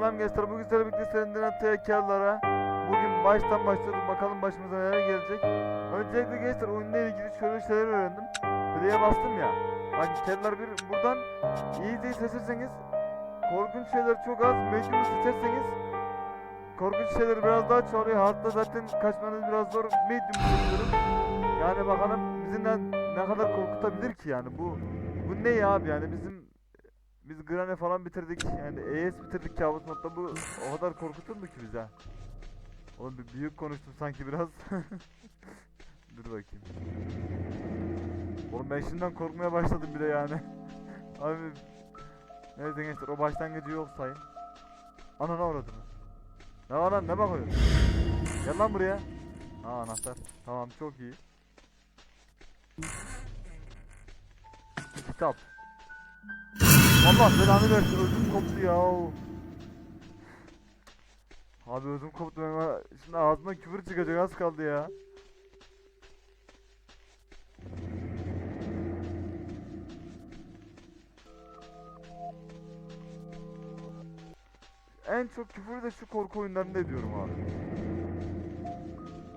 selam gençler. Bugün sizlerle birlikte Slenderman tekerlara Bugün baştan başlıyoruz. Bakalım başımıza neler gelecek. Öncelikle gençler oyunla ilgili şöyle şeyler öğrendim. Play'e bastım ya. Bak keller bir buradan easy'yi seçerseniz korkunç şeyler çok az. Medium'u seçerseniz korkunç şeyler biraz daha çoğalıyor. Hard'da zaten kaçmanız biraz zor. Medium seçiyorum. Yani bakalım bizi ne kadar korkutabilir ki yani bu bu ne ya abi yani bizim biz Granny falan bitirdik yani ES bitirdik kabus modda bu o kadar korkutur mu ki bize? Oğlum bir büyük konuştum sanki biraz. Dur bakayım. Oğlum ben şimdiden korkmaya başladım bile yani. Abi Neyse gençler o başlangıcı yok sayın. Ana ne uğradın? Ne var lan ne bakıyorsun? Gel lan buraya. Aa anahtar. Tamam çok iyi. Kitap. Allah belanı versin ödüm koptu ya. Abi ödüm koptu ama şimdi ağzımdan küfür çıkacak az kaldı ya. En çok küfür de şu korku oyunlarında ediyorum abi.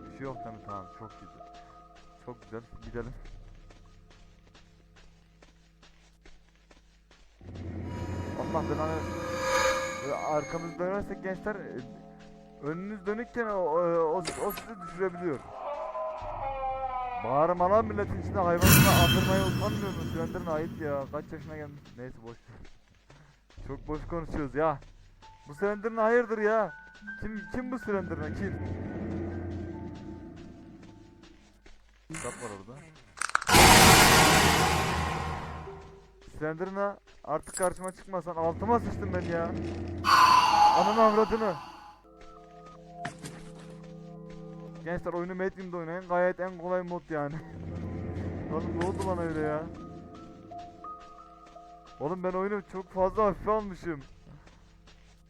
Bir şey yok mi? Tamam çok güzel. Çok güzel gidelim. Belanı versin. Böyle Arkamızı dönersek gençler e, önünüz dönükken o, o, o, sizi düşürebiliyor. Bağırmalar milletin içinde hayvanını andırmaya utanmıyor musun? Slender'ın ait ya. Kaç yaşına gelmiş? Neyse boş. Çok boş konuşuyoruz ya. Bu Slender'ın hayırdır ya? Kim kim bu Slender'ın kim? Kitap var orada. Slender'ına artık karşıma çıkmasan altıma sıçtım ben ya. Ananı avradını. Gençler oyunu Medium'da oynayın. Gayet en kolay mod yani. Oğlum ne oldu bana öyle ya? Oğlum ben oyunu çok fazla hafife almışım.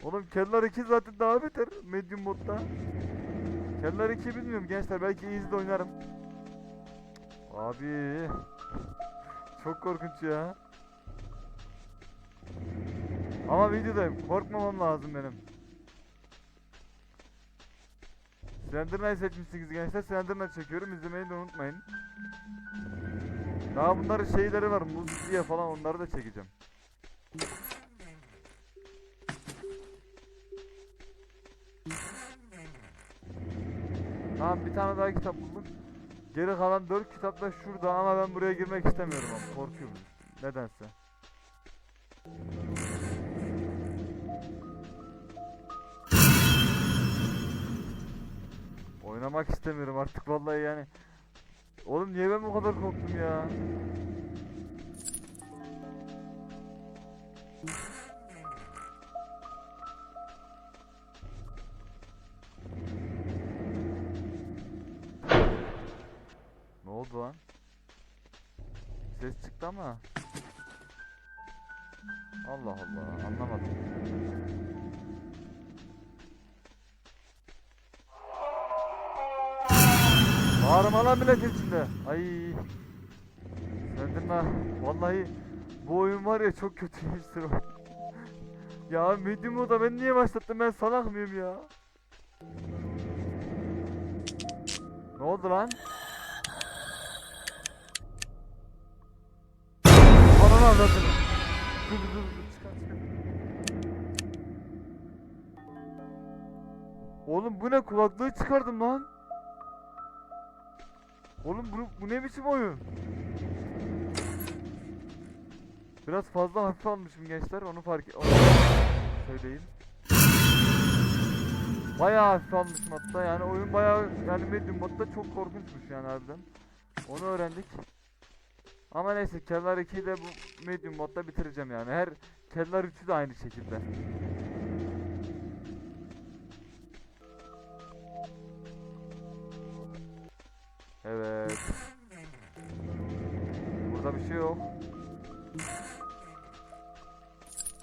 Oğlum Keller 2 zaten daha beter Medium modda. Keller 2 bilmiyorum gençler belki easy'de oynarım. Abi. Çok korkunç ya. Ama videodayım. Korkmamam lazım benim. Slenderman'ı seçmişsiniz gençler. Slenderman çekiyorum. İzlemeyi de unutmayın. Daha bunların şeyleri var. Muz diye falan onları da çekeceğim. Tamam bir tane daha kitap buldum. Geri kalan 4 kitap da şurada ama ben buraya girmek istemiyorum ama korkuyorum. Nedense. Oynamak istemiyorum artık vallahi yani. Oğlum niye ben bu kadar korktum ya? Ne oldu lan? Ses çıktı ama. Allah Allah anlamadım. Bağırma lan milletin içinde. Ay. Sendin Vallahi bu oyun var ya çok kötüymüştür o. ya medium'u da ben niye başlattım ben salak mıyım ya? Ne oldu lan? Ananı avradını. Dur dur dur çıkar çıkar. Oğlum bu ne kulaklığı çıkardım lan. Oğlum bu, bu ne biçim oyun? Biraz fazla hafif almışım gençler onu fark onu söyleyeyim. Bayağı hafif almışım hatta yani oyun bayağı yani medium modda çok korkunçmuş yani harbiden. Onu öğrendik. Ama neyse Kellar 2'yi de bu medium modda bitireceğim yani. Her Kellar 3'ü de aynı şekilde. Evet. Burada bir şey yok.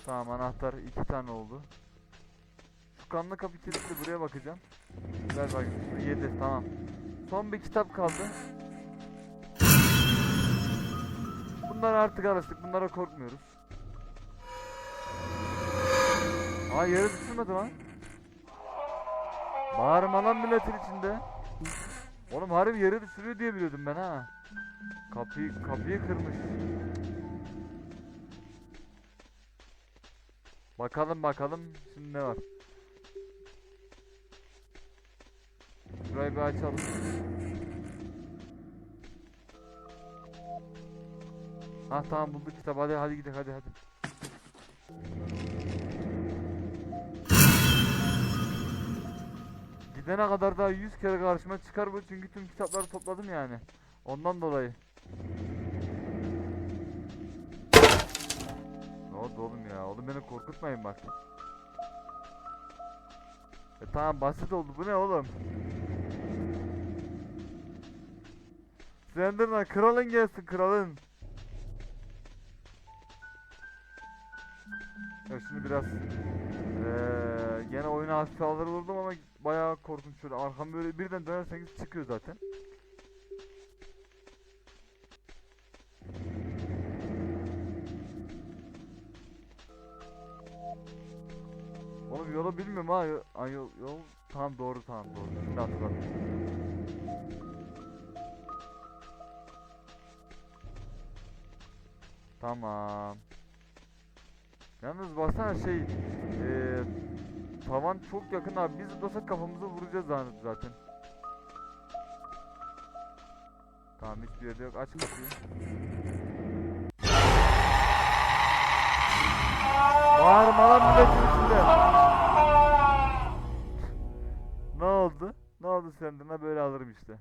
Tamam anahtar iki tane oldu. Şu kanlı kapı kilitli buraya bakacağım. Ver bakayım. 7 tamam. Son bir kitap kaldı. Bunlar artık alıştık. Bunlara korkmuyoruz. Aa yere düşürmedi lan. Bağırma lan milletin içinde. Oğlum harbi yere düşürüyor diye biliyordum ben ha. Kapıyı kapıyı kırmış. Bakalım bakalım şimdi ne var. Şurayı bir açalım. Ha tamam bulduk kitap hadi hadi gidelim hadi hadi. Gidene kadar daha 100 kere karşıma çıkar bu çünkü tüm kitapları topladım yani. Ondan dolayı. Ne oldu oğlum ya? Oğlum beni korkutmayın bak. E tamam basit oldu. Bu ne oğlum? Slenderman kralın gelsin kralın. Ya şimdi biraz hafife alır vurdum ama bayağı korkunç şöyle arkam böyle birden dönerseniz çıkıyor zaten. Oğlum yolu bilmiyorum ha. Ay yol, yol tamam doğru tamam doğru. Şimdi hatırladım. Tamam. Yalnız baksana şey eee tavan çok yakın abi. Biz zıplasak kafamızı vuracağız zaten. Tamam hiçbir yerde yok. Aç kapıyı. Bağırma lan milletin içinde. ne oldu? Ne oldu senden? Böyle alırım işte.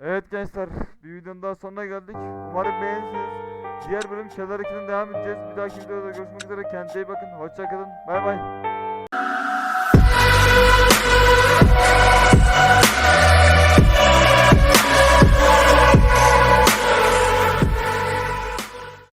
Evet gençler, bir videonun daha sonuna geldik. Umarım beğenirsiniz. Diğer bölüm Şelaraki'den devam edeceğiz. Bir dahaki videoda görüşmek üzere. Kendinize iyi bakın. Hoşçakalın. Bay bay.